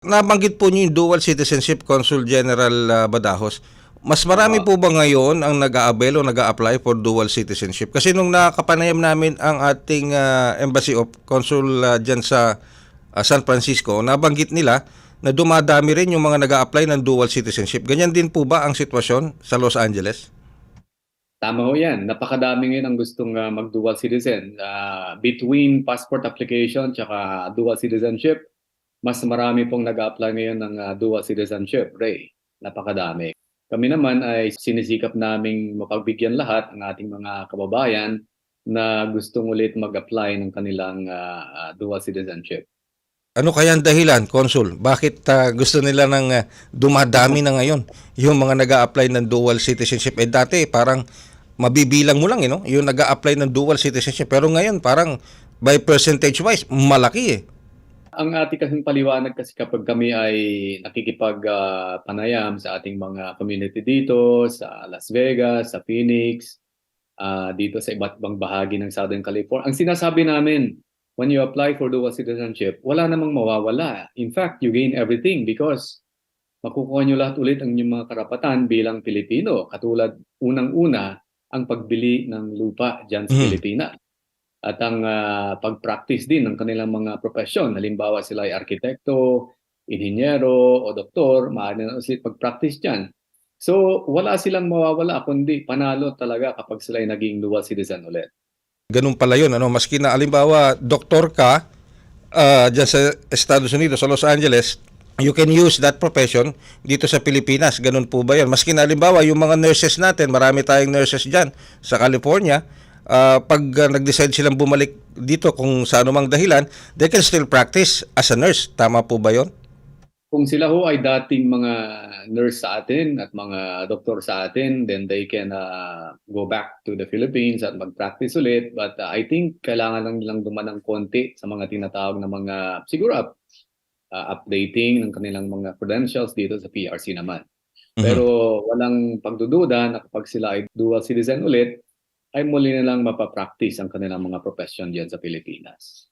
Nabanggit po niyo yung dual citizenship, Consul General ah, Badajos. Mas marami po ba ngayon ang nag-aabel o nag-a-apply for dual citizenship? Kasi nung nakapanayam namin ang ating ah, Embassy of Consul ah, dyan sa ah, San Francisco, nabanggit nila na dumadami rin yung mga nag-a-apply ng dual citizenship. Ganyan din po ba ang sitwasyon sa Los Angeles? Tama ho yan. Napakadami ngayon ang gustong ah, mag-dual citizen. Ah, between passport application tsaka dual citizenship, mas marami pong nag-apply ngayon ng ah, dual citizenship. Ray, napakadami. Kami naman ay sinisikap naming mapagbigyan lahat ang ating mga kababayan na gustong ulit mag-apply ng kanilang ah, dual citizenship. Ano kaya ang dahilan, Consul? Bakit ah, gusto nila ng ah, dumadami na ngayon yung mga nag apply ng dual citizenship? Eh dati parang mabibilang mo lang, eh, no? yung nag apply ng dual citizenship. Pero ngayon parang by percentage wise, malaki eh. Ang ating kasing paliwanag kasi kapag kami ay nakikipag-panayam sa ating mga community dito, sa Las Vegas, sa Phoenix, ah, dito sa iba't ibang bahagi ng Southern California, ang sinasabi namin, when you apply for dual citizenship, wala namang mawawala. In fact, you gain everything because makukuha nyo lahat ulit ang inyong mga karapatan bilang Pilipino. Katulad, unang-una, ang pagbili ng lupa dyan sa Mhm. Pilipinas at ang ah, pag-practice din ng kanilang mga profesyon. Halimbawa sila ay arkitekto, inhinyero o doktor, maaari na sila pag-practice dyan. So wala silang mawawala kundi panalo talaga kapag sila ay naging dual citizen ulit. Ganun pala yun. Ano? Maski na alimbawa, doktor ka ah, dyan sa Estados Unidos, sa Los Angeles, you can use that profession dito sa Pilipinas. Ganun po ba yun? Maski na alimbawa, yung mga nurses natin, marami tayong nurses dyan sa California, ah, pag ah, nag-decide silang bumalik dito kung sa anumang dahilan, they can still practice as a nurse. Tama po ba yun? Kung sila ho ay dating mga nurse sa atin at mga doktor sa atin, then they can uh, go back to the Philippines at mag-practice ulit. But uh, I think kailangan lang nilang duman ng konti sa mga tinatawag na mga, siguro up, uh, updating ng kanilang mga credentials dito sa PRC naman. Mhm. Pero walang pagdududa na kapag sila ay dual citizen ulit, ay muli na lang mapapractice ang kanilang mga profession diyan sa Pilipinas.